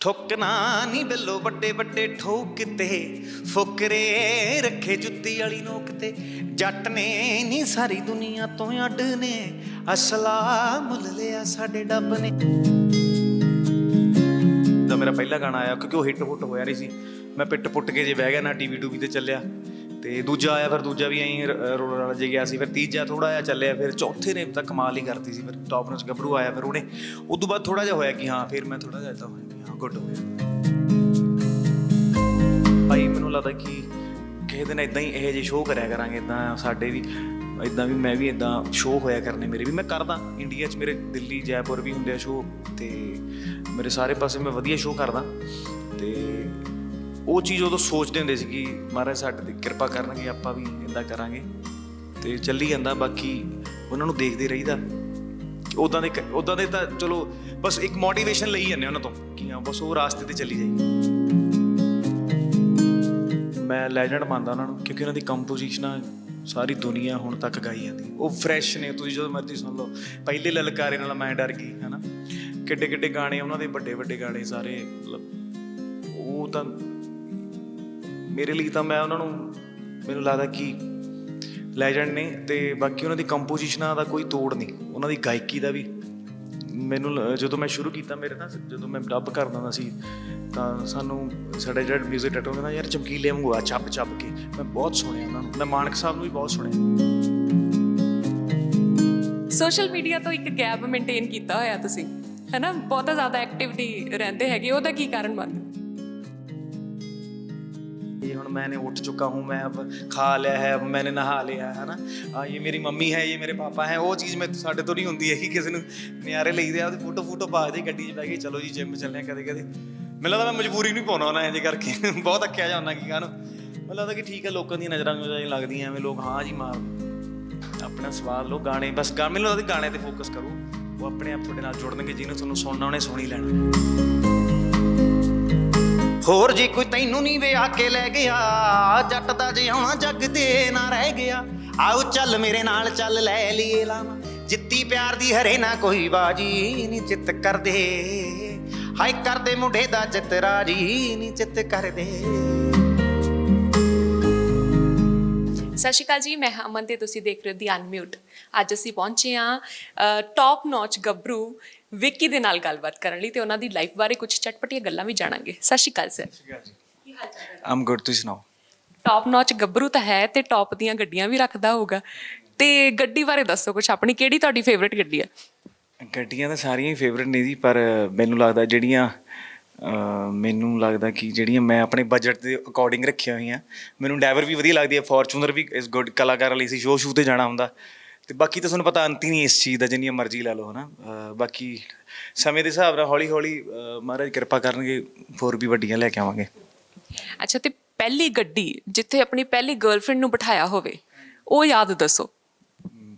ਠੋਕਣਾ ਨਹੀਂ ਬਿੱਲੋ ਵੱਡੇ ਵੱਡੇ ਠੋਕਤੇ ਫੁਕਰੇ ਰੱਖੇ ਜੁੱਤੀ ਵਾਲੀ ਨੋਕ ਤੇ। ਜੱਟ ਨੇ ਨਹੀਂ ਸਾਰੀ ਦੁਨੀਆ ਤੋਂ ਅੱਡ ਨੇ। ਅਸਲਾ ਮੁੱਲ ਲਿਆ ਸਾਡੇ ਡੱਬ ਨੇ। ਦਾ ਮੇਰਾ ਪਹਿਲਾ ਗਾਣਾ ਆਇਆ, ਕਿਉਂਕਿ ਉਹ ਹਿੱਟ ਹੁੱਟ ਹੋਇਆ ਨਹੀਂ ਸੀ। ਮੈਂ ਪਿੱਟ ਪੁੱਟ ਕੇ ਜੇ ਬਹਿ ਗਿਆ ਨਾ ਟੀਵੀ ਟੂਵੀ ਤੇ ਚੱਲਿਆ। ਤੇ ਦੂਜਾ ਆਇਆ, ਫਿਰ ਦੂਜਾ ਵੀ ਐਂ ਰੋਲਰ ਵਾਲਾ ਜੇ ਗਿਆ ਸੀ। ਫਿਰ ਤੀਜਾ ਥੋੜਾ ਜਿਹਾ ਚੱਲਿਆ, ਫਿਰ ਚੌਥੇ ਨੇ ਤਾਂ ਕਮਾਲ ਹੀ ਕਰਤੀ ਸੀ। ਫਿਰ ਟੌਪ ਨੋਚ ਗੱਭਰੂ ਆਇਆ ਫਿਰ ਉਹਨੇ। ਉਸ ਤੋਂ ਬਾਅਦ ਥੋੜਾ ਜਿਹਾ ਹੋਇਆ ਕਿ ਹਾਂ, ਫਿਰ ਮੈਂ ਥੋੜਾ ਜਿਹਾ ਇਦਾਂ ਹੋਇਆ। ਗੁੱਡ ਹੋ ਗਿਆ। ਭਾਈ, ਮੈਨੂੰ ਲੱਗਦਾ ਕਿ ਕਿਸੇ ਦਿਨ ਇਦਾਂ ਹੀ ਇਹੋ ਜਿਹੇ ਸ਼ੋਅ ਕਰਿਆ ਕਰਾਂਗੇ ਇਦਾਂ ਸਾਡੇ ਵੀ ਇਦਾਂ ਵੀ ਮੈਂ ਵੀ ਇਦਾਂ ਸ਼ੋਅ ਹੋਇਆ ਕਰਨੇ ਮੇਰੇ ਵੀ। ਮੈਂ ਕਰਦਾ ਇੰਡੀਆ 'ਚ ਮੇਰੇ ਦਿੱਲੀ, ਜੈਪੁਰ ਵੀ ਹੁੰਦੇ ਆ ਸ਼ੋਅ ਤੇ ਮੇਰੇ ਸਾਰੇ ਪਾਸੇ ਮੈਂ ਵਧੀਆ ਸ਼ੋਅ ਕਰਦਾ। ਤੇ ਉਹ ਚੀਜ਼ ਉਦੋਂ ਸੋਚਦੇ ਹੁੰਦੇ ਸੀ ਕਿ ਮਹਾਰਾਜ ਸਾਡੇ ਤੇ ਕਿਰਪਾ ਕਰਨਗੇ, ਆਪਾਂ ਵੀ ਇਦਾਂ ਕਰਾਂਗੇ। ਤੇ ਚੱਲੀ ਜਾਂਦਾ, ਬਾਕੀ ਉਹਨਾਂ ਨੂੰ ਦੇਖਦੇ ਰਹੀਦਾ। ਉਦਾਂ ਦੇ ਉਦਾਂ ਦੇ ਤਾਂ ਚਲੋ ਬਸ ਇੱਕ ਮੋਟੀਵੇਸ਼ਨ ਲਈ ਜਾਂਦੇ ਉਹਨਾਂ ਤੋਂ, ਕਿ ਹਾਂ, ਬਸ ਉਹ ਰਾਸਤੇ ਤੇ ਚੱਲੀ ਜਾਈ ਮੈਂ ਲੈਜੈਂਡ ਮੰਨਦਾ ਉਹਨਾਂ ਨੂੰ, ਕਿਉਂਕਿ ਉਹਨਾਂ ਦੀ ਕੰਪੋਜੀਸ਼ਨਾਂ ਸਾਰੀ ਦੁਨੀਆ ਹੁਣ ਤੱਕ ਗਾਈ ਜਾਂਦੀ ਉਹ ਫਰੈਸ਼ ਨੇ, ਤੁਸੀਂ ਜਦੋਂ ਮਰਜ਼ੀ ਸੁਣ ਲਓ। ਪਹਿਲੇ ਲਲਕਾਰੇ ਨਾਲ ਮੈਂ ਡਰ ਗਈ, ਹਨਾ। ਕਿੱਡੇ ਕਿੱਡੇ ਗਾਣੇ, ਉਹਨਾਂ ਦੇ ਵੱਡੇ ਵੱਡੇ ਗਾਣੇ ਸਾਰੇ, ਮਤਲਬ, ਉਹ ਤਾਂ ਮੇਰੇ ਲਈ ਤਾਂ ਮੈਂ ਉਹਨਾਂ ਨੂੰ, ਮੈਨੂੰ ਲੱਗਦਾ ਕਿ ਲੈਜੈਂਡ ਨੇ, ਤੇ ਬਾਕੀ ਉਹਨਾਂ ਦੀ ਕੰਪੋਜੀਸ਼ਨਾਂ ਦਾ ਕੋਈ ਤੋੜ ਨਹੀਂ। ਉਹਨਾਂ ਦੀ ਗਾਇਕੀ ਦਾ ਵੀ ਮੈਨੂੰ ਲ- ਜਦੋਂ ਮੈਂ ਸ਼ੁਰੂ ਕੀਤਾ ਮੇਰੇ ਨਾਲ ਜਦੋਂ ਮੈਂ ਡੱਬ ਕਰਦਾ ਹੁੰਦਾ ਸੀ ਤਾਂ ਸਾਨੂੰ ਸਾਡਾ ਜਿਹੜਾ 뮤직 ਡਾਇਰੈਕਟਰ ਕਹਿੰਦਾ ਯਾਰ ਚਮਕੀਲੇ ਵਾਂਗੂ ਆ ਚੱਪ ਚੱਪ ਕੇ ਮੈਂ ਬਹੁਤ ਸੁਣਿਆ ਉਹਨਾਂ ਨੂੰ ਮੈਂ ਮਾਨਕ ਸਾਹਿਬ ਨੂੰ ਵੀ ਬਹੁਤ ਸੁਣਿਆ ਸੋਸ਼ਲ ਮੀਡੀਆ ਤੋਂ ਇੱਕ ਗੈਪ ਮੇਨਟੇਨ ਕੀਤਾ ਹੋਇਆ ਤੁਸੀਂ ਹੈਨਾ ਬਹੁਤਾ ਜ਼ਿਆਦਾ ਐਕਟਿਵ ਨਹੀਂ ਰਹਿੰਦੇ ਹੈਗੇ ਉਹਦਾ ਕੀ ਕਾਰਨ ਮੰਨਦੇ ਹੋ? ये ਹੁਣ ਮੈਨੇ ਉੱਠ ਚੁੱਕਾ ਹੂੰ, ਮੈਂ ਅਬ ਖਾ ਲਿਆ ਹੈ ਅਬ ਮੈਨੇ ਨਹਾ ਲਿਆ ਹੈ ਨਾ ਇਹ ਮੇਰੀ ਮੰਮੀ ਹੈ, ਇਹ ਮੇਰੇ ਪਾਪਾ ਹੈ, ਉਹ ਚੀਜ਼ ਮੈਂ ਸਾਡੇ ਤੋਂ ਨਹੀਂ ਹੁੰਦੀ ਹੈ ਕਿਸੇ ਨੂੰ ਨਿਆਰੇ ਲਈਦੇ ਆ, ਉਹਦੀ ਫੋਟੋ ਫੋਟੋ ਪਾ ਦੇ, ਗੱਡੀ 'ਚ ਬੈ ਕੇ ਚਲੋ ਜੀ ਜਿਮ ਚੱਲਦੇ ਕਦੇ ਕਦੇ। ਮੈਨੂੰ ਲੱਗਦਾ ਮੈਂ ਮਜਬੂਰੀ ਨੂੰ ਪਾਉਣਾ ਉਹਨਾਂ ਐਂ ਕਰਕੇ, ਬਹੁਤ ਅੱਕਿਆ ਜਾਂਦਾ ਕਿ ਕਾਹਨੂੰ ਮੈਨੂੰ ਲੱਗਦਾ ਕਿ ਠੀਕ ਹੈ, ਲੋਕਾਂ ਦੀਆਂ ਨਜ਼ਰਾਂ ਨੂੰ ਲੱਗਦੀਆਂ, ਐਵੇਂ ਲੋਕ ਹਾਂ ਜੀ ਮਾਰ, ਆਪਣਾ ਸਵਾਲ ਲੋ ਗਾਣੇ, ਬਸ ਗਾਣੇ ਲੋ ਗਾਣੇ ਤੇ ਫੋਕਸ ਕਰੋ, ਉਹ ਆਪਣੇ ਆਪ ਤੁਹਾਡੇ ਨਾਲ ਜੁੜਨਗੇ, ਜਿਹਨੂੰ ਤੁਹਾਨੂੰ ਸੁਣਨਾ, ਉਹਨੇ ਸੁਣੀ ਲੈਣਾ। ਹੋਰ ਜੇ ਕੋਈ ਤੈਨੂੰ ਨਹੀਂ ਵਿਆਹ ਕੇ ਲੈ ਗਿਆ, ਜੱਟ ਦਾ ਜਿਉਣਾ ਜੱਗ ਦੇ ਨਾ ਰਹਿ ਗਿਆ। ਆਓ ਚੱਲ ਮੇਰੇ ਨਾਲ ਚੱਲ ਲੈ ਲਈਏ ਲਾਵਾਂ ਜਿੱਤੀ ਪਿਆਰ ਦੀ ਹਰੇ ਨਾ ਕੋਈ ਬਾਜੀ ਨਹੀਂ ਚਿੱਤ ਕਰਦੇ। ਹਾਏ ਕਰਦੇ ਮੁੰਡੇ ਦਾ ਚਿੱਤ ਰਾਜੀ ਨਹੀਂ ਚਿੱਤ ਕਰਦੇ। ਸਤਿ ਸ਼੍ਰੀ ਅਕਾਲ ਜੀ ਮੈਂ ਹਾਂ ਅਮਨ ਤੇ ਤੁਸੀਂ ਦੇਖ ਰਹੇ ਹੋ ਦੀ ਅਨਮਿਊਟ ਅੱਜ ਅਸੀਂ ਪਹੁੰਚੇ ਹਾਂ ਟੌਪ ਨੌਚ ਗੱਭਰੂ ਵਿੱਕੀ ਦੇ ਨਾਲ ਗੱਲਬਾਤ ਕਰਨ ਲਈ ਤੇ ਉਹਨਾਂ ਦੀ ਲਾਈਫ ਬਾਰੇ ਕੁਝ ਚਟਪਟੀਆਂ ਗੱਲਾਂ ਵੀ ਜਾਣਾਂਗੇ। ਸਤਿ ਸ਼੍ਰੀ ਅਕਾਲ ਸਰ ਕੀ ਹਾਲ ਚਾਲ ਹੈ? ਆਮ ਗੁੱਡ ਤੁਸੀਂ ਸੁਣਾਓ? ਟੌਪ ਨੌਚ ਗੱਭਰੂ ਤਾਂ ਹੈ ਤੇ ਟੌਪ ਦੀਆਂ ਗੱਡੀਆਂ ਵੀ ਰੱਖਦਾ ਹੋਊਗਾ। ਤੇ ਗੱਡੀ ਬਾਰੇ ਦੱਸੋ ਕੁਝ ਆਪਣੀ ਕਿਹੜੀ ਤੁਹਾਡੀ ਫੇਵਰਿਟ ਗੱਡੀ ਹੈ ਗੱਡੀਆਂ ਤਾਂ ਸਾਰੀਆਂ ਹੀ ਫੇਵਰਿਟ ਨੇ ਜੀ ਪਰ ਮੈਨੂੰ ਲੱਗਦਾ ਜਿਹੜੀਆਂ ਮੈਨੂੰ ਲੱਗਦਾ ਕਿ ਜਿਹੜੀਆਂ ਮੈਂ ਆਪਣੇ ਬਜਟ ਦੇ ਅਕੋਰਡਿੰਗ ਰੱਖੀਆਂ ਹੋਈਆਂ ਮੈਨੂੰ ਡਰਾਈਵਰ ਵੀ ਵਧੀਆ ਲੱਗਦੀ ਹੈ ਫੋਰਚੂਨਰ ਵੀ ਇਸ ਗੁੱਡ ਕਲਾਕਾਰ ਲਈ ਸੀ ਸ਼ੋਅ ਸ਼ੂ ਤੇ ਜਾਣਾ ਹੁੰਦਾ। ਤੇ ਬਾਕੀ ਤਾਂ ਤੁਹਾਨੂੰ ਪਤਾ ਅੰਤ ਹੀ ਨਹੀਂ ਇਸ ਚੀਜ਼ ਦਾ ਜਿੰਨੀਆਂ ਮਰਜ਼ੀ ਲੈ ਲਓ ਹਨਾ। ਬਾਕੀ ਸਮੇਂ ਦੇ ਹਿਸਾਬ ਨਾਲ ਹੌਲੀ ਹੌਲੀ ਮਹਾਰਾਜ ਕਿਰਪਾ ਕਰਨਗੇ ਹੋਰ ਵੀ ਵੱਡੀਆਂ ਲੈ ਕੇ ਆਵਾਂਗੇ। ਅੱਛਾ ਤੇ ਪਹਿਲੀ ਗੱਡੀ ਜਿੱਥੇ ਆਪਣੀ ਪਹਿਲੀ ਗਰਲਫ੍ਰੈਂਡ ਨੂੰ ਬਿਠਾਇਆ ਹੋਵੇ ਉਹ ਯਾਦ ਦੱਸੋ।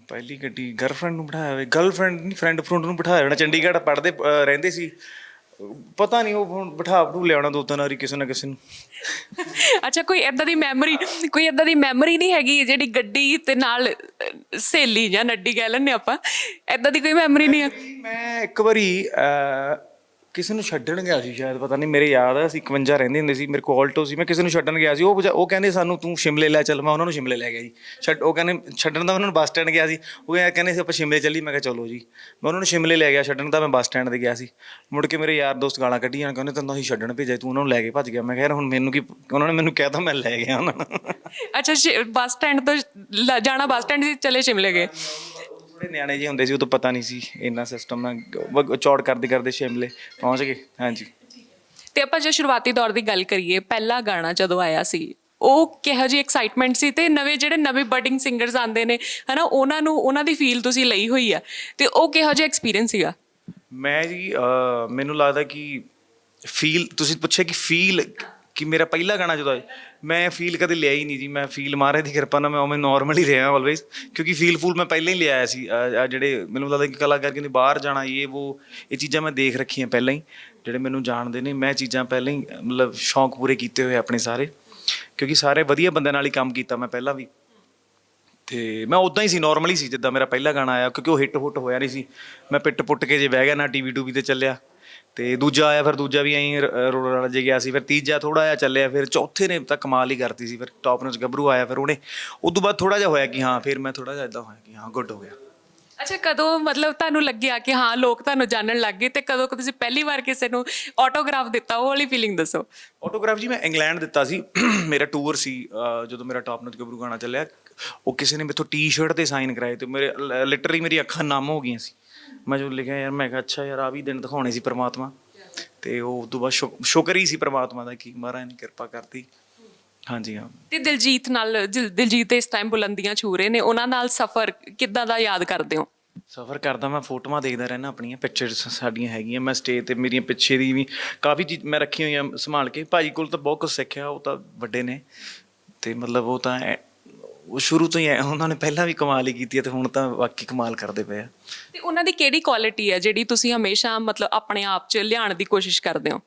ਪਹਿਲੀ ਗੱਡੀ ਗਰਲਫ੍ਰੈਂਡ ਨੂੰ ਬਿਠਾਇਆ ਹੋਵੇ ਗਰਲਫ੍ਰੈਂਡ ਨਹੀਂ ਫਰੈਂਡ ਫਰੁੰਡ ਨੂੰ ਬਿਠਾਇਆ ਹੋਣਾ ਚੰਡੀਗੜ੍ਹ ਪੜ੍ਹਦੇ ਅਹ, ਰਹਿੰਦੇ ਸੀ। ਪਤਾ ਨਹੀਂ ਉਹ ਹੁਣ ਬਿਠਾ ਬਠੂ ਲਿਆਉਣਾ ਦੋ ਤਿੰਨ ਵਾਰੀ ਕਿਸੇ ਨਾ ਕਿਸੇ ਨੂੰ। ਅੱਛਾ ਕੋਈ ਏਦਾਂ ਦੀ ਮੈਮਰੀ ਕੋਈ ਏਦਾਂ ਦੀ ਮੈਮਰੀ ਨਹੀਂ ਹੈਗੀ ਜਿਹੜੀ ਗੱਡੀ ਤੇ ਨਾਲ ਸਹੇਲੀ ਜਾਂ ਨੱਡੀ ਕਹਿ ਲੈਂਦੇ ਆਪਾਂ। ਏਦਾਂ ਦੀ ਕੋਈ ਮੈਮਰੀ ਨਹੀਂ ਹੈ ਮੈਂ ਇੱਕ ਵਾਰੀ ਕਿਸੇ ਨੂੰ ਛੱਡਣ ਗਿਆ ਸੀ ਸ਼ਾਇਦ, ਪਤਾ ਨਹੀਂ, ਮੇਰੇ ਯਾਦ ਆ, ਅਸੀਂ 51 ਰਹਿੰਦੇ ਹੁੰਦੇ ਸੀ, ਮੇਰੇ ਕੋਲ ਆਲਟੋ ਸੀ, ਮੈਂ ਕਿਸੇ ਨੂੰ ਛੱਡਣ ਗਿਆ ਸੀ, ਉਹ ਬਜਾ- ਉਹ ਕਹਿੰਦੇ ਸਾਨੂੰ, ਤੂੰ ਸ਼ਿਮਲੇ ਲੈ ਚੱਲ, ਮੈਂ ਉਹਨਾਂ ਨੂੰ ਸ਼ਿਮਲੇ ਲੈ ਗਿਆ ਜੀ। ਛੱਡ, ਉਹ ਕਹਿੰਦੇ, ਛੱਡਣ ਦਾ ਉਹਨਾਂ ਨੂੰ ਬੱਸ ਸਟੈਂਡ ਗਿਆ ਸੀ। ਉਹ ਕਹਿੰਦੇ- ਕਹਿੰਦੇ ਸੀ, ਆਪਾਂ ਸ਼ਿਮਲੇ ਚੱਲੀ ਮੈਂ ਕਿਹਾ, ਚਲੋ ਜੀ। ਮੈਂ ਉਹਨਾਂ ਨੂੰ ਸ਼ਿਮਲੇ ਲੈ ਗਿਆ, ਛੱਡਣ ਤਾਂ ਮੈਂ ਬੱਸ ਸਟੈਂਡ ਤੇ ਗਿਆ ਸੀ। ਮੁੜ ਕੇ ਮੇਰੇ ਯਾਰ ਦੋਸਤ ਗਾਲਾਂ ਕੱਢੀਆਂ ਕਹਿੰਦੇ, ਤੈਨੂੰ ਅਸੀਂ ਛੱਡਣ ਭੇਜਿਆ, ਤੂੰ ਉਹਨਾਂ ਨੂੰ ਲੈ ਕੇ ਭੱਜ ਗਿਆ। ਮੈਂ ਕਿਹਾ, ਯਾਰ, ਹੁਣ ਮੈਨੂੰ ਕੀ, ਉਹਨਾਂ ਨੇ ਮੈਨੂੰ ਕਹਿਤਾ, ਮੈਂ ਲੈ ਗਿਆ ਉਹਨਾਂ ਨੂੰ। ਅੱਛਾ, ਸ਼ਿ- ਬੱਸ ਸਟੈਂਡ ਤੋਂ, ਲ- ਜਾਣਾ ਬੱਸ ਸਟੈਂਡ ਸੀ, ਚਲੇ ਸ਼ਿਮਲੇ ਗਏ। ਥੋੜੇ ਨਿਆਣੇ ਜਿਹੇ ਹੁੰਦੇ ਸੀ ਉਦੋਂ ਪਤਾ ਨਹੀਂ ਸੀ ਇੰਨਾ ਸਿਸਟਮ ਵ- ਚੌੜ ਕਰਦੇ ਕਰਦੇ ਸ਼ਿਮਲੇ ਪਹੁੰਚ ਗਏ ਹਾਂਜੀ। ਤੇ ਆਪਾਂ ਜੇ ਸ਼ੁਰੂਆਤੀ ਦੌਰ ਦੀ ਗੱਲ ਕਰੀਏ ਪਹਿਲਾ ਗਾਣਾ ਜਦੋਂ ਆਇਆ ਸੀ ਉਹ ਕਿਹੋ ਜਿਹੀ ਐਕਸਾਈਟਮੈਂਟ ਸੀ ਤੇ ਨਵੇਂ ਜਿਹੜੇ ਨਵੇਂ ਬਰਡਿੰਗ ਸਿੰਗਰਸ ਆਉਂਦੇ ਨੇ ਹਨਾ ਉਹਨਾਂ ਨੂੰ ਉਹਨਾਂ ਦੀ ਫੀਲ ਤੁਸੀਂ ਲਈ ਹੋਈ ਆ ਤੇ ਉਹ ਕਿਹੋ ਜਿਹਾ ਐਕਸਪੀਰੀਅੰਸ ਸੀਗਾ? ਮੈਂ ਜੀ ਅਹ, ਮੈਨੂੰ ਲੱਗਦਾ ਕਿ ਫੀਲ ਤੁਸੀਂ ਪੁੱਛਿਆ ਕਿ ਫੀਲ ਕਿ ਮੇਰਾ ਪਹਿਲਾ ਗਾਣਾ ਜਦੋਂ ਆਇਆ ਮੈਂ ਫੀਲ ਕਦੇ ਲਿਆ ਹੀ ਨਹੀਂ ਜੀ। ਮੈਂ ਫੀਲ ਮਹਾਰਾਜ ਦੀ ਕਿਰਪਾ ਨਾਲ ਮੈਂ ਉਵੇਂ ਨਾਰਮਲ ਹੀ ਰਿਹਾ ਆਲਵੇਜ਼ ਕਿਉਂਕਿ ਫੀਲ ਫੂਲ ਮੈਂ ਪਹਿਲਾਂ ਹੀ ਲਿਆਇਆ ਸੀ। ਅਹ, ਜਿਹੜੇ ਮੈਨੂੰ ਲੱਗਦਾ ਕਿ ਕਲਾਕਾਰ ਕਹਿੰਦੇ ਬਾਹਰ ਜਾਣਾ ਇਹ ਉਹ ਇਹ ਚੀਜ਼ਾਂ ਮੈਂ ਦੇਖ ਰੱਖੀਆਂ ਪਹਿਲਾਂ ਹੀ ਜਿਹੜੇ ਮੈਨੂੰ ਜਾਣਦੇ ਨੇ। ਮੈਂ ਚੀਜ਼ਾਂ ਪਹਿਲਾਂ ਹੀ ਮਤਲਬ ਸ਼ੌਂਕ ਪੂਰੇ ਕੀਤੇ ਹੋਏ ਆਪਣੇ ਸਾਰੇ ਕਿਉਂਕਿ ਸਾਰੇ ਵਧੀਆ ਬੰਦਿਆਂ ਨਾਲ ਹੀ ਕੰਮ ਕੀਤਾ ਮੈਂ ਪਹਿਲਾਂ ਵੀ। ਤੇ ਮੈਂ ਉਦਾਂ ਹੀ ਸੀ ਨਾਰਮਲੀ ਸੀ ਜਿੱਦਾਂ ਮੇਰਾ ਪਹਿਲਾ ਗਾਣਾ ਆਇਆ ਕਿਉਂਕਿ ਉਹ ਹਿੱਟ ਹੁੱਟ ਹੋਇਆ ਨਹੀਂ ਸੀ। ਮੈਂ ਪਿੱਟ ਪੁੱਟ ਕੇ ਜੇ ਬਹਿ ਗਿਆ ਨਾ ਟੀਵੀ ਟੂਵੀ ਤੇ ਚੱਲਿਆ। ਤੇ ਦੂਜਾ ਆਇਆ ਫਿਰ ਦੂਜਾ ਵੀ ਐਂ ਰੋੜ ਰੜ ਜੇ ਗਿਆ ਸੀ ਫਿਰ ਤੀਜਾ ਥੋੜਾ ਜਿਹਾ ਚੱਲਿਆ ਫਿਰ ਚੌਥੇ ਨੇ ਤਾਂ ਕਮਾਲ ਹੀ ਕਰਤੀ ਸੀ ਫਿਰ ਟੌਪ ਨੋਚ ਗੱਭਰੂ ਆਇਆ ਫਿਰ ਉਹਨੇ। ਉਸ ਤੋਂ ਬਾਅਦ ਥੋੜਾ ਜਿਹਾ ਹੋਇਆ ਕਿ ਹਾਂ ਫਿਰ ਮੈਂ ਥੋੜਾ ਜਿਹਾ ਇਦਾਂ ਹੋਇਆ ਕਿ ਹਾਂ ਗੁੱਡ ਹੋ ਗਿਆ। ਅੱਛਾ ਕਦੋਂ ਮਤਲਬ ਤੁਹਾਨੂੰ ਲੱਗਿਆ ਕਿ ਹਾਂ ਲੋਕ ਤੁਹਾਨੂੰ ਜਾਣਨ ਲੱਗ ਗਏ ਤੇ ਕਦੋਂ ਤੁਸੀਂ ਪਹਿਲੀ ਵਾਰ ਕਿਸੇ ਨੂੰ ਆਟੋਗ੍ਰਾਫ ਦਿੱਤਾ ਉਹ ਵਾਲੀ ਫੀਲਿੰਗ ਦੱਸੋ। ਆਟੋਗ੍ਰਾਫ ਜੀ ਮੈਂ ਇੰਗਲੈਂਡ ਦਿੱਤਾ ਸੀ। ਮੇਰਾ ਟੂਰ ਸੀ ਜਦੋਂ ਮੇਰਾ ਟੌਪ ਨੋਚ ਗੱਭਰੂ ਗਾਣਾ ਚੱਲਿਆ ਉਹ ਕਿਸੇ ਨੇ ਮੇਥੋਂ ਟੀ-ਸ਼ਰਟ ਤੇ ਸਾਈਨ ਕਰਾਏ ਤੇ ਮੇਰੇ ਲਿਟਰਲੀ ਮੇਰੀ ਅੱਖਾਂ ਨਮ ਹੋ ਗਈਆਂ ਸੀ। ਮੈਂ ਜੋ ਲਿਖਿਆ ਯਾਰ ਮੈਂ ਕਿਹਾ ਅੱਛਾ ਯਾਰ ਆ ਵੀ ਦਿਨ ਦਿਖਾਉਣੇ ਸੀ ਪ੍ਰਮਾਤਮਾ। ਤੇ ਉਹ ਤੋਂ ਬਾਅਦ ਸ਼ੁਕ- ਸ਼ੁਕਰ ਹੀ ਸੀ ਪ੍ਰਮਾਤਮਾ ਦਾ ਕਿ ਮਹਾਰਾਜ ਨੇ ਕਿਰਪਾ ਕਰਤੀ। ਹਾਂਜੀ ਹਾਂ। ਤੇ ਦਿਲਜੀਤ ਨਾਲ ਦਿਲ- ਦਿਲਜੀਤ ਇਸ ਟਾਈਮ ਬੁਲੰਦੀਆਂ ਛੂ ਰਹੇ ਨੇ। ਉਹਨਾਂ ਨਾਲ ਸਫ਼ਰ ਕਿੱਦਾਂ ਦਾ ਯਾਦ ਕਰਦੇ ਹੋ? ਸਫ਼ਰ ਕਰਦਾ ਮੈਂ ਫੋਟੋਆਂ ਦੇਖਦਾ ਰਹਿਣਾ ਆਪਣੀਆਂ ਪਿਕਚਰਸ ਸਾਡੀਆਂ ਹੈਗੀਆਂ। ਮੈਂ ਸਟੇਜ ਤੇ ਮੇਰੀਆਂ ਪਿੱਛੇ ਦੀ ਵੀ ਕਾਫੀ ਚੀਜ਼ ਮੈਂ ਰੱਖੀ ਹੋਈਆਂ ਸੰਭਾਲ ਕੇ। ਭਾਜੀ ਕੋਲ ਤਾਂ ਬਹੁਤ ਕੁਝ ਸਿੱਖਿਆ ਉਹ ਤਾਂ ਵੱਡੇ ਨੇ। ਤੇ ਮਤਲਬ ਉਹ ਤਾਂ ਐ- ਉਹ ਸ਼ੁਰੂ ਤੋਂ ਹੀ ਐ- ਉਹਨਾਂ ਨੇ ਪਹਿਲਾਂ ਵੀ ਕਮਾਲ ਹੀ ਕੀਤੀ ਹੈ ਤੇ ਹੁਣ ਤਾਂ ਵਾਕਈ ਕਮਾਲ ਕਰਦੇ ਪਏ ਆ। ਤੇ ਉਹਨਾਂ ਦੀ ਕਿਹੜੀ ਕੁਆਲਿਟੀ ਹੈ ਜਿਹੜੀ ਤੁਸੀਂ ਹਮੇਸ਼ਾ ਮਤਲਬ ਆਪਣੇ ਆਪ 'ਚ ਲਿਆਉਣ ਦੀ ਕੋਸ਼ਿਸ਼ ਕਰਦੇ ਹੋ?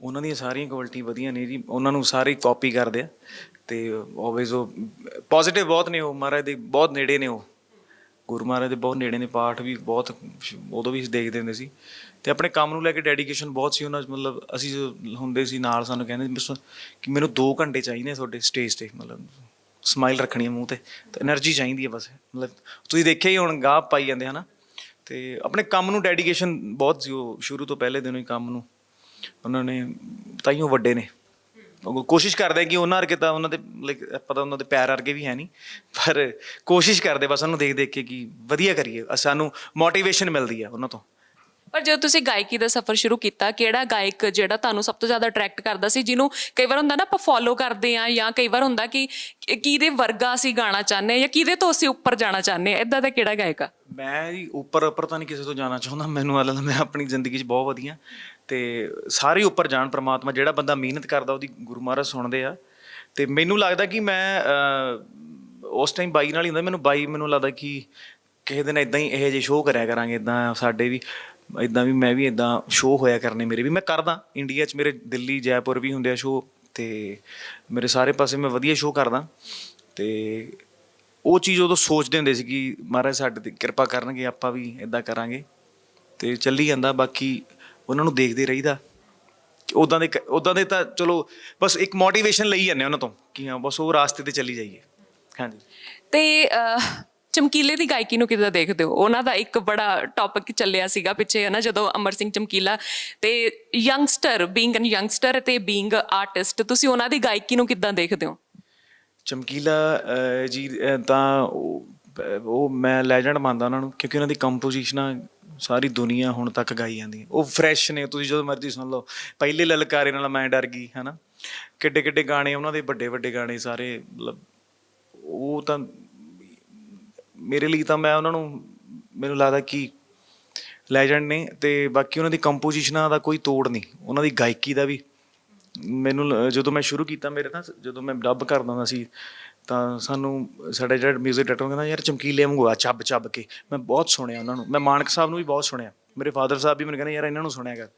ਉਹਨਾਂ ਦੀਆਂ ਸਾਰੀਆਂ ਕੁਆਲਿਟੀ ਵਧੀਆ ਨੇ ਜੀ ਉਹਨਾਂ ਨੂੰ ਸਾਰੇ ਕਾਪੀ ਕਰਦੇ ਆ ਤੇ ਆਲਵੇਜ਼ ਉਹ ਪੋਜ਼ਿਟਿਵ ਬਹੁਤ ਨੇ ਉਹ ਮਹਾਰਾਜ ਦੇ ਬਹੁਤ ਨੇੜੇ ਨੇ ਉਹ। ਗੁਰੂ ਮਹਾਰਾਜ ਦੇ ਬਹੁਤ ਨੇੜੇ ਨੇ ਪਾਠ ਵੀ ਬਹੁਤ ਉਦੋਂ ਵੀ ਦੇਖਦੇ ਹੁੰਦੇ ਸੀ। ਤੇ ਆਪਣੇ ਕੰਮ ਨੂੰ ਲੈ ਕੇ ਡੈਡੀਕੇਸ਼ਨ ਬਹੁਤ ਸੀ ਉਹਨਾਂ 'ਚ ਮਤਲਬ ਅਸੀਂ ਜੋ ਹੁੰਦੇ ਸੀ ਨਾਲ ਸਾਨੂੰ ਕਹਿੰਦੇ ਕਿ ਮੈਨੂੰ 2 ਘੰਟੇ ਚਾਹੀਦੇ ਤੁਹਾਡੇ ਸਟੇਜ ਤੇ ਮਤਲਬ। ਸਮਾਈਲ ਰੱਖਣੀ ਹੈ ਮੂੰਹ ਤੇ ਤੇ એનર્ਜੀ ਚਾਹੀਦੀ ਹੈ ਬਸ, ਮਤਲਬ ਤੁਸੀਂ ਦੇਖਿਆ ਹੀ ਹੁਣ, ਗਾਹ ਪਾਈ ਜਾਂਦੇ ਹਨਾ। ਤੇ ਆਪਣੇ ਕੰਮ ਨੂੰ ਡੈਡੀਕੇਸ਼ਨ ਬਹੁਤ ਸੀ, ਉਹ ਸ਼ੁਰੂ ਤੋਂ ਪਹਿਲੇ ਦਿਨੋਂ ਹੀ ਕੰਮ ਨੂੰ। ਉਹਨਾਂ ਨੇ ਤਾਂ ਹੀ ਉਹ ਵੱਡੇ ਨੇ। ਉਹ ਕੋਸ਼ਿਸ਼ ਕਰਦੇ ਕਿ ਉਹਨਾਂ ਵਰਗੇ ਤਾਂ ਉਹਨਾਂ ਦੇ ਲਾਈਕ ਪਤਾ ਉਹਨਾਂ ਦੇ ਪੈਰ ਵਰਗੇ ਵੀ ਹੈ ਨਹੀਂ, ਪਰ ਕੋਸ਼ਿਸ਼ ਕਰਦੇ ਬਸ ਉਹਨੂੰ ਦੇਖ ਦੇਖ ਕੇ ਕਿ ਵਧੀਆ ਕਰੀਏ। ਸਾਨੂੰ ਮੋਟੀਵੇਸ਼ਨ ਮਿਲਦੀ ਆ ਉਹਨਾਂ ਤੋਂ। ਪਰ ਜਦੋਂ ਤੁਸੀਂ ਗਾਇਕੀ ਦਾ ਸਫ਼ਰ ਸ਼ੁਰੂ ਕੀਤਾ, ਕਿਹੜਾ ਗਾਇਕ ਜਿਹੜਾ ਤੁਹਾਨੂੰ ਸਭ ਤੋਂ ਜ਼ਿਆਦਾ ਅਟਰੈਕਟ ਕਰਦਾ ਸੀ, ਜਿਹਨੂੰ ਕਈ ਵਾਰ ਹੁੰਦਾ ਨਾ ਆਪਾਂ ਫੋਲੋ ਕਰਦੇ ਆ ਜਾਂ ਕਈ ਵਾਰ ਹੁੰਦਾ ਕਿ ਕਿਹਦੇ ਵਰਗਾ ਅਸੀਂ ਗਾਣਾ ਚਾਹੁੰਦੇ ਆ ਜਾਂ ਕਿਹਦੇ ਤੋਂ ਅਸੀਂ ਉੱਪਰ ਜਾਣਾ ਚਾਹੁੰਦੇ ਆ ਇਦਾਂ ਦਾ ਕਿਹੜਾ ਗਾਇਕ ਆ? ਮੈਂ ਜੀ ਉੱਪਰ ਉੱਪਰ ਤਾਂ ਨਹੀਂ ਕਿਸੇ ਤੋਂ ਜਾਣਾ ਚਾਹੁੰਦਾ, ਮੈਨੂੰ ਆ ਮੈਂ ਆਪਣੀ ਜ਼ਿੰਦਗੀ 'ਚ ਬਹੁਤ ਵਧੀਆ। ਤੇ ਸਾਰੇ ਉੱਪਰ ਜਾਣ ਪ੍ਰਮਾਤਮਾ, ਜਿਹੜਾ ਬੰਦਾ ਮਿਹਨਤ ਕਰਦਾ ਉਹਦੀ ਗੁਰੂ ਮਹਾਰਾਜ ਸੁਣਦੇ ਆ। ਤੇ ਮੈਨੂੰ ਲੱਗਦਾ ਕਿ ਮੈਂ ਉਸ ਟਾਈਮ ਬਾਈ ਨਾਲ ਹੀ ਹੁੰਦਾ, ਮੈਨੂੰ ਬਾਈ ਮੈਨੂੰ ਲੱਗਦਾ ਕਿ ਕਿਸੇ ਦਿਨ ਇਦਾਂ ਹੀ ਇਹੋ ਜਿਹੇ ਸ਼ੋਅ ਕਰਿਆ ਕਰਾਂਗੇ ਇਦਾਂ ਸਾਡੇ ਵੀ। ਇਦਾਂ ਵੀ ਮੈਂ ਵੀ ਇਦਾਂ ਸ਼ੋਅ ਹੋਇਆ ਕਰਨੇ ਮੇਰੇ ਵੀ। ਮੈਂ ਕਰਦਾ ਇੰਡੀਆ 'ਚ ਮੇਰੇ ਦਿੱਲੀ, ਜੈਪੁਰ ਵੀ ਹੁੰਦੇ ਆ ਸ਼ੋਅ ਤੇ ਮੇਰੇ ਸਾਰੇ ਪਾਸੇ ਮੈਂ ਵਧੀਆ ਸ਼ੋਅ ਕਰਦਾ। ਤੇ ਉਹ ਚੀਜ਼ ਉਦੋਂ ਸੋਚਦੇ ਹੁੰਦੇ ਸੀ ਕਿ ਮਹਾਰਾਜ ਸਾਡੇ ਤੇ ਕਿਰਪਾ ਕਰਨਗੇ, ਆਪਾਂ ਵੀ ਇਦਾਂ ਕਰਾਂਗੇ। ਤੇ ਚੱਲੀ ਜਾਂਦਾ, ਬਾਕੀ ਉਹਨਾਂ ਨੂੰ ਦੇਖਦੇ ਰਹੀਦਾ। ਉਦਾਂ ਦੇ ਉਦਾਂ ਦੇ ਤਾਂ ਚਲੋ, ਬਸ ਇੱਕ ਮੋਟੀਵੇਸ਼ਨ ਲਈ ਜਾਂਦੇ ਉਹਨਾਂ ਤੋਂ ਕਿ ਹਾਂ, ਬਸ ਉਹ ਰਾਸਤੇ ਤੇ ਚੱਲੀ ਜਾਈਏ। ਹਾਂਜੀ। ਤੇ ਚਮਕੀਲੇ ਦੀ ਗਾਇਕੀ ਨੂੰ ਕਿੱਦਾਂ ਦੇਖਦੇ ਹੋ? ਉਹਨਾਂ ਦਾ ਇੱਕ ਬੜਾ ਟੌਪਿਕ ਚੱਲਿਆ ਸੀਗਾ ਪਿੱਛੇ ਹੈ ਜਦੋਂ ਅਮਰ ਸਿੰਘ ਚਮਕੀਲਾ ਤੇ ਯੰਗਸਟਰ ਬੀਇੰਗ ਐਨ ਯੰਗਸਟਰ ਤੇ ਬੀਇੰਗ ਆਰਟਿਸਟ ਤੁਸੀਂ ਉਹਨਾਂ ਦੀ ਗਾਇਕੀ ਨੂੰ ਕਿੱਦਾਂ ਦੇਖਦੇ ਹੋ? ਚਮਕੀਲਾ ਜੀ ਤਾਂ ਉਹ ਮੈਂ ਲੈਜੈਂਡ ਮੰਨਦਾ ਉਹਨਾਂ ਨੂੰ, ਕਿਉਂਕਿ ਉਹਨਾਂ ਦੀ ਕੰਪੋਜੀਸ਼ਨਾਂ ਸਾਰੀ ਦੁਨੀਆ ਹੁਣ ਤੱਕ ਗਾਈ ਜਾਂਦੀ ਹੈ। ਉਹ ਫਰੈਸ਼ ਨੇ, ਤੁਸੀਂ ਜਦੋਂ ਮਰਜ਼ੀ ਸੁਣ ਲਓ। ਪਹਿਲੇ ਲਲਕਾਰੇ ਨਾਲ ਮੈਂ ਡਰ ਗਈ, ਹਨਾ। ਕਿੱਡੇ ਕਿੱਡੇ ਗਾਣੇ, ਉਹਨਾਂ ਦੇ ਵੱਡੇ ਵੱਡੇ ਗਾਣੇ ਸਾਰੇ, ਮਤਲਬ ਉਹ ਤਾਂ ਮੇਰੇ ਲਈ ਤਾਂ ਮੈਂ ਉਹਨਾਂ ਨੂੰ ਮੈਨੂੰ ਲੱਗਦਾ ਕਿ ਲੈਜੈਂਡ ਨੇ ਤੇ ਬਾਕੀ ਉਹਨਾਂ ਦੀ ਕੰਪੋਜੀਸ਼ਨਾਂ ਦਾ ਕੋਈ ਤੋੜ ਨਹੀਂ ਉਹਨਾਂ ਦੀ ਗਾਇਕੀ ਦਾ ਵੀ। ਮੈਨੂੰ ਜਦੋਂ ਮੈਂ ਸ਼ੁਰੂ ਕੀਤਾ ਮੇਰੇ ਨਾ ਜਦੋਂ ਮੈਂ ਡੱਬ ਕਰਦਾ ਹੁੰਦਾ ਸੀ ਤਾਂ ਸਾਨੂੰ ਸਾਡਾ ਜਿਹੜਾ 뮤직 ਡਾਇਰੈਕਟਰ ਕਹਿੰਦਾ ਯਾਰ ਚਮਕੀਲੇ ਵਾਂਗੂ ਆ ਚੱਬ ਚੱਬ ਕੇ। ਮੈਂ ਬਹੁਤ ਸੁਣਿਆ ਉਹਨਾਂ ਨੂੰ। ਮੈਂ ਮਾਨਕ ਸਾਹਿਬ ਨੂੰ ਵੀ ਬਹੁਤ ਸੁਣਿਆ। ਮੇਰੇ ਫਾਦਰ ਸਾਹਿਬ ਵੀ ਮੈਨੂੰ ਕਹਿੰਦੇ ਯਾਰ ਇਹਨਾਂ ਨੂੰ ਸੁਣਿਆ ਕਰ।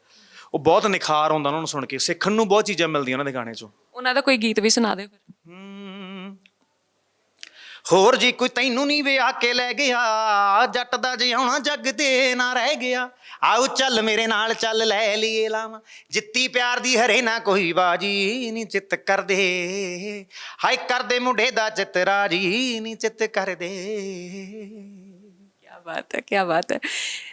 ਉਹ ਬਹੁਤ ਨਿਖਾਰ ਆਉਂਦਾ ਉਹਨਾਂ ਨੂੰ ਸੁਣ ਕੇ। ਸਿੱਖਣ ਨੂੰ ਬਹੁਤ ਚੀਜ਼ਾਂ ਮਿਲਦੀਆਂ ਉਹਨਾਂ ਦੇ ਗਾਣੇ 'ਚੋਂ। ਉਹਨਾਂ ਦਾ ਕੋਈ ਗੀਤ ਵੀ ਸੁਣਾ ਦਿਓ ਫਿਰ। ਹੋਰ ਜੀ ਕੋਈ ਤੈਨੂੰ ਨਹੀਂ ਵਿਆਹ ਕੇ ਲੈ ਗਿਆ, ਜੱਟ ਦਾ ਜਿਉਣਾ ਜੱਗ ਤੇ ਨਾ ਰਹਿ ਗਿਆ। ਆਓ ਚੱਲ ਮੇਰੇ ਨਾਲ ਚੱਲ ਲੈ ਲਈਏ ਲਾਵਾਂ, ਜਿੱਤੀ ਪਿਆਰ ਦੀ ਹਰੇ ਨਾ ਕੋਈ ਬਾਜੀ ਨਹੀਂ ਚਿੱਤ ਕਰਦੇ। ਹਾਏ ਕਰਦੇ ਮੁੰਡੇ ਦਾ ਚਿੱਤ ਰਾਜੀ ਨਹੀਂ ਚਿੱਤ ਕਰਦੇ। ਕੀ ਬਾਤ ਹੈ ਕੀ ਬਾਤ ਹੈ।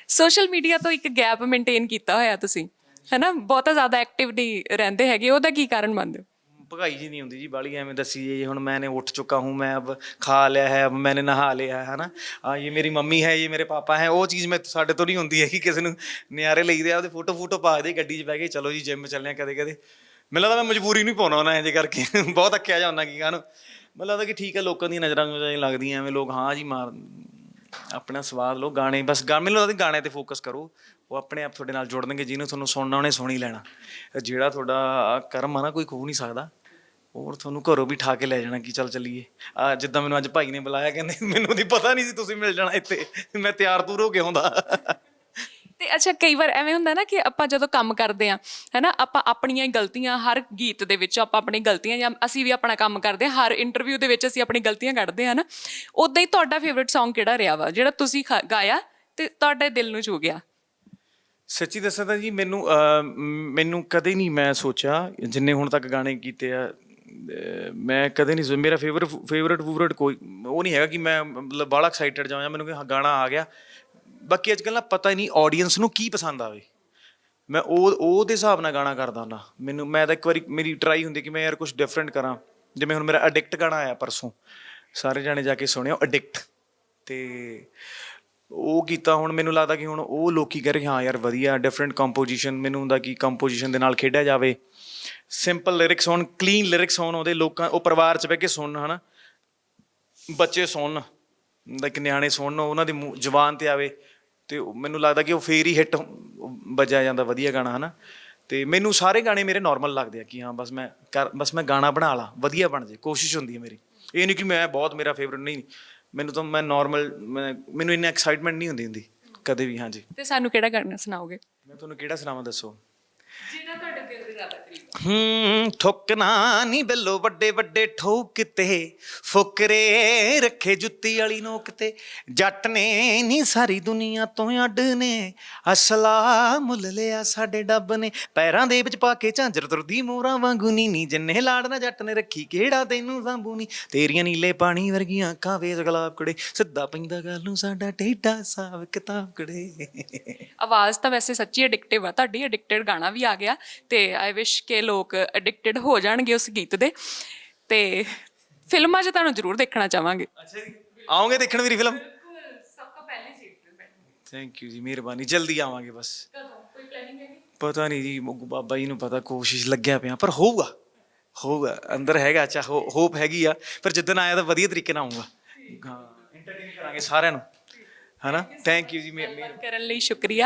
ਸੋਸ਼ਲ ਮੀਡੀਆ ਤੋਂ ਇੱਕ ਗੈਪ ਮੇਨਟੇਨ ਕੀਤਾ ਹੋਇਆ ਤੁਸੀਂ, ਹੈਨਾ? ਬਹੁਤਾ ਜ਼ਿਆਦਾ ਐਕਟਿਵ ਨਹੀਂ ਰਹਿੰਦੇ ਹੈਗੇ, ਉਹਦਾ ਕੀ ਕਾਰਨ ਮੰਨਦੇ ਹੋ? ਭਗਾਈ ਜੀ ਨਹੀਂ ਹੁੰਦੀ ਜੀ ਬਾਲੀ ਐਵੇਂ ਦੱਸੀ ਜੇ ਹੁਣ ਮੈਨੇ ਉੱਠ ਚੁੱਕਾ ਹੂੰ, ਮੈਂ ਅਬ ਖਾ ਲਿਆ ਹੈ, ਅਬ ਮੈਨੇ ਨਹਾ ਲਿਆ ਹੈ, ਹਨਾ? ਆ ਇਹ ਮੇਰੀ ਮੰਮੀ ਹੈ, ਇਹ ਮੇਰੇ ਪਾਪਾ ਹੈ, ਉਹ ਚੀਜ਼ ਮੈਂ ਸਾਡੇ ਤੋਂ ਨਹੀਂ ਹੁੰਦੀ ਹੈ ਕਿ ਕਿਸੇ ਨੂੰ ਨਿਆਰੇ ਲਈਦੇ ਆ ਉਹਦੇ ਫੋਟੋ ਫੋਟੋ ਪਾ ਦੇ, ਗੱਡੀ 'ਚ ਬਹਿ ਕੇ, ਚਲੋ ਜੀ ਜਿਮ ਚੱਲਿਆ ਕਦੇ ਕਦੇ। ਮੈਨੂੰ ਲੱਗਦਾ ਮੈਂ ਮਜਬੂਰੀ ਨਹੀਂ ਪਾਉਣਾ ਉਹਨਾਂ ਐਂ ਕਰਕੇ, ਬਹੁਤ ਅੱਕਿਆ ਜਾਂਦਾ ਕੀ ਕਾਨ ਮੈਨੂੰ ਲੱਗਦਾ ਕਿ ਠੀਕ ਹੈ, ਲੋਕਾਂ ਦੀਆਂ ਨਜ਼ਰਾਂ ਨੂੰ ਲੱਗਦੀਆਂ, ਐਵੇਂ ਲੋਕ, ਹਾਂ ਜੀ, ਮਾਰ, ਆਪਣਾ ਸਵਾਦ ਲੋ ਗਾਣੇ, ਬਸ ਗਾਣੇ ਮੈਨੂੰ ਲੱਗਦਾ ਗਾਣੇ ਤੇ ਫੋਕਸ ਕਰੋ, ਉਹ ਆਪਣੇ ਆਪ ਤੁਹਾਡੇ ਨਾਲ ਜੁੜਨਗੇ, ਜਿਹਨੂੰ ਤੁਹਾਨੂੰ ਸੁਣਨਾ, ਉਹਨੇ ਸੁਣੀ ਲੈਣਾ। ਜਿਹੜਾ ਤੁਹਾਡਾ ਕਰਮ ਆ ਨਾ, ਕੋਈ ਖੋ ਨਹੀਂ ਸਕਦਾ। ਹੋਰ ਤੁਹਾਨੂੰ ਘਰੋਂ ਵੀ ਠਾ ਕੇ ਲੈ ਜਾਣਾ ਕਿ ਚੱਲ ਚੱਲੀਏ। ਆ ਜਿੱਦਾਂ ਮੈਨੂੰ ਅੱਜ ਭਾਈ ਨੇ ਬੁਲਾਇਆ ਕਹਿੰਦੇ ਮੈਨੂੰ ਦੀ ਪਤਾ ਨਹੀਂ ਸੀ ਤੁਸੀਂ ਮਿਲ ਜਾਣਾ ਇੱਥੇ। ਮੈਂ ਤਿਆਰ ਤੂਰ ਹੋ ਕੇ ਆਉਂਦਾ। ਤੇ ਅੱਛਾ ਕਈ ਵਾਰ ਐਵੇਂ ਹੁੰਦਾ ਨਾ ਕਿ ਆਪਾਂ ਜਦੋਂ ਕੰਮ ਕਰਦੇ ਆ ਹੈਨਾ ਆਪਾਂ ਆਪਣੀਆਂ ਹੀ ਗਲਤੀਆਂ ਹਰ ਗੀਤ ਦੇ ਵਿੱਚ ਆਪਾਂ ਆਪਣੀ ਗਲਤੀਆਂ ਜਾਂ ਅਸੀਂ ਵੀ ਆਪਣਾ ਕੰਮ ਕਰਦੇ ਹਾਂ ਹਰ ਇੰਟਰਵਿਊ ਦੇ ਵਿੱਚ ਅਸੀਂ ਆਪਣੀ ਗਲਤੀਆਂ ਕੱਢਦੇ ਹਾਂ ਨਾ। ਉਦਾਂ ਹੀ ਤੁਹਾਡਾ ਫੇਵਰਿਟ Song ਕਿਹੜਾ ਰਿਹਾ ਵਾ? ਜਿਹੜਾ ਤੁਸੀਂ ਗਾਇਆ ਤੇ ਤੁਹਾਡੇ ਦਿਲ ਨੂੰ ਛੂ ਗਿਆ? ਸੱਚੀ ਦੱਸਾਂ ਤਾਂ ਜੀ ਮੈਨੂੰ ਮੈਨੂੰ ਕਦੇ ਨਹੀਂ ਮੈਂ ਸੋਚਿਆ ਜਿੰਨੇ ਹੁਣ ਤੱਕ ਗਾਣੇ ਕੀਤੇ ਆ ਮੈਂ ਕਦੇ ਨਹੀਂ ਮੇਰਾ ਫੇਵਰਟ ਫੇਵਰਟ ਫੇਵਰਟ ਕੋਈ, ਉਹ ਨਹੀਂ ਹੈਗਾ ਕਿ ਮੈਂ ਮਤਲਬ ਬਾਹਲਾ ਐਕਸਾਈਟਡ ਜਾਵਾਂ ਜਾਂ ਮੈਨੂੰ ਕਿ ਹਾਂ ਗਾਣਾ ਆ ਗਿਆ। ਬਾਕੀ ਅੱਜ ਕੱਲ੍ਹ ਨਾ ਪਤਾ ਹੀ ਨਹੀਂ ਆਡੀਅנס ਨੂੰ ਕੀ ਪਸੰਦ ਆਵੇ। ਮੈਂ ਉਹ, ਉਹਦੇ ਹਿਸਾਬ ਨਾਲ ਗਾਣਾ ਕਰਦਾ ਹੁੰਦਾ। ਮੈਨੂੰ, ਮੈਂ ਤਾਂ ਇੱਕ ਵਾਰੀ ਮੇਰੀ ਟਰਾਈ ਹੁੰਦੀ ਕਿ ਮੈਂ ਯਾਰ ਕੁਝ ਡਿਫਰੈਂਟ ਕਰਾਂ। ਜਿਵੇਂ ਹੁਣ ਮੇਰਾ ਐਡਿਕਟ ਗਾਣਾ ਆਇਆ ਪਰਸੋਂ, ਸਾਰੇ ਜਾਣੇ ਜਾ ਕੇ ਸੁਣਿਓ ਐਡਿਕਟ ਤੇ ਉਹ ਕੀਤਾ, ਹੁਣ ਮੈਨੂੰ ਲੱਗਦਾ ਕਿ ਹੁਣ ਉਹ ਲੋਕੀ ਕਹਿ ਰਹੇ, ਹਾਂ ਯਾਰ ਵਧੀਆ ਡਿਫਰੈਂਟ ਕੰਪੋਜੀਸ਼ਨ ਮੈਨੂੰ ਹੁੰਦਾ ਕਿ ਕੰਪੋਜੀਸ਼ਨ ਦੇ ਨਾਲ ਖੇਡਿਆ ਜਾਵੇ। ਸਿੰਪਲ ਲਿਰਿਕਸ ਹੋਣ ਕਲੀਨ ਲਿਰਿਕਸ ਹੋਣ, ਉਹਦੇ ਲੋਕਾਂ, ਉਹ ਪਰਿਵਾਰ ਚ ਬਹਿ ਕੇ ਸੁਣਨ, ਹਨਾ। ਬੱਚੇ ਸੁਣਨ ਲਾਈਕ ਨਿਆਣੇ ਸੁਣਨ, ਉਹਨਾਂ ਦੀ ਮੂੰਹ- ਜ਼ੁਬਾਨ ਤੇ ਆਵੇ, ਤੇ ਉਹ- ਮੈਨੂੰ ਲੱਗਦਾ ਕਿ ਉਹ ਫੇਰ ਹੀ ਹਿੱਟ ਵੱਜਿਆ ਜਾਂਦਾ, ਵਧੀਆ ਗਾਣਾ, ਹਨਾ। ਤੇ ਮੈਨੂੰ ਸਾਰੇ ਗਾਣੇ ਮੇਰੇ ਨਾਰਮਲ ਲੱਗਦੇ ਆ ਕਿ ਹਾਂ, ਬਸ ਮੈਂ ਕਰ, ਬਸ ਮੈਂ ਗਾਣਾ ਬਣਾ ਲਾ, ਵਧੀਆ ਬਣ ਜੇ, ਕੋਸ਼ਿਸ਼ ਹੁੰਦੀ ਹੈ ਮੇਰੀ। ਇਹ ਨਹੀਂ ਕਿ ਮੈਂ ਬਹੁਤ ਮੇਰਾ ਫੇਵਰਿਟ ਨਹੀਂ। ਮੈਨੂੰ ਤਾਂ ਮੈਂ ਨਾਰਮਲ ਮੈਨੂੰ ਇੰਨਾ ਐਕਸਾਈਟਮੈਂਟ ਨਹੀਂ ਹੁੰਦੀ ਹੁੰਦੀ ਕਦੇ ਵੀ ਹਾਂਜੀ। ਤੇ ਸਾਨੂੰ ਕਿਹੜਾ ਗਾਣਾ ਸੁਣਾਓਗੇ? ਮੈਂ ਤੁਹਾਨੂੰ ਕਿਹੜਾ ਸੁਣਾਵਾਂ ਦੱਸੋ? ਜਿਹੜਾ ਤੁਹਾਡੇ ਦਿਲ ਦੇ ਜ਼ਿਆਦਾ ਕਰੀਬ। ਹੂੰ ਠੋਕਣਾ ਨਹੀਂ ਬੱਲੋ ਵੱਡੇ ਵੱਡੇ ਠੋਕ ਤੇ। ਫੁਕਰੇ ਰੱਖੇ ਜੁੱਤੀ ਵਾਲੀ ਨੋਕ ਤੇ। ਜੱਟ ਨੇ ਨਹੀਂ ਸਾਰੀ ਦੁਨੀਆ ਤੋਂ ਅੱਡ ਨੇ। ਅਸਲਾ ਮੁੱਲ ਲਿਆ ਸਾਡੇ ਡੱਬ ਨੇ। ਪੈਰਾਂ ਦੇ ਵਿੱਚ ਪਾ ਕੇ ਝਾਂਜਰ ਤੁਰਦੀ ਮੋਰਾਂ ਵਾਂਗੂ ਨੀ ਨੀ। ਜਿੰਨੇ ਲਾੜਨਾ ਜੱਟ ਨੇ ਰੱਖੀ ਕਿਹੜਾ ਤੈਨੂੰ ਸਾਂਭੂ ਨੀ। ਤੇਰੀਆਂ ਨੀਲੇ ਪਾਣੀ ਵਰਗੀਆਂ ਕਾਵੇ ਗੁਲਾਬ ਕੁੜੇ। ਸਿੱਧਾ ਪੈਂਦਾ ਗੱਲ ਨੂੰ ਸਾਡਾ ਟੇਡਾ ਸਾਬ ਕਿਤਾਬ ਕੁੜੇ। ਆਵਾਜ਼ ਤਾਂ ਵੈਸੇ ਸੱਚੀ ਐਡਿਕਟਿਵ ਆ। ਤੁਹਾਡੀ ਐਡਿਕਟਡ ਗਾਣਾ ਵੀ ਆ ਗਿਆ ਤੇ ਆਈ ਵਿਸ਼ ਕਿ ਲੋਕ ਐਡਿਕਟਡ ਹੋ ਜਾਣਗੇ ਉਸ ਗੀਤ ਦੇ। ਤੇ ਫਿਲਮਾਂ 'ਚ ਤੁਹਾਨੂੰ ਜ਼ਰੂਰ ਦੇਖਣਾ ਚਾਹਾਂਗੇ। ਅੱਛਾ ਜੀ ਆਓਗੇ ਦੇਖਣ ਮੇਰੀ ਫਿਲਮ? ਸਭ ਤੋਂ ਪਹਿਲੇ ਸੀਟ ਤੇ ਥੈਂਕ ਯੂ ਜੀ ਮਿਹਰਬਾਨੀ ਜਲਦੀ ਆਵਾਂਗੇ ਬਸ। ਕਦੋਂ? ਕੋਈ ਪਲੈਨਿੰਗ ਹੈਗੀ? ਪਤਾ ਨਹੀਂ ਜੀ ਮੋਗੂ ਬਾਬਾ ਜੀ ਨੂੰ ਪਤਾ ਕੋਸ਼ਿਸ਼ ਲੱਗਿਆ ਪਿਆ ਪਰ ਹੋਊਗਾ। ਹੋਊਗਾ ਅੰਦਰ ਹੈਗਾ ਚਾ ਹੋਪ ਹੈਗੀ ਆ ਪਰ ਜਿੱਦਣ ਆਇਆ ਤਾਂ ਵਧੀਆ ਤਰੀਕੇ ਨਾਲ ਆਉਂਗਾ ਹਾਂ ਐਂਟਰਟੇਨ ਕਰਾਂਗੇ ਸਾਰਿਆਂ ਨੂੰ। ਹਨਾ? ਥੈਂਕ ਯੂ ਜੀ ਮੇ- ਮੇ- ਕਰਨ ਲਈ ਸ਼ੁਕਰੀਆ।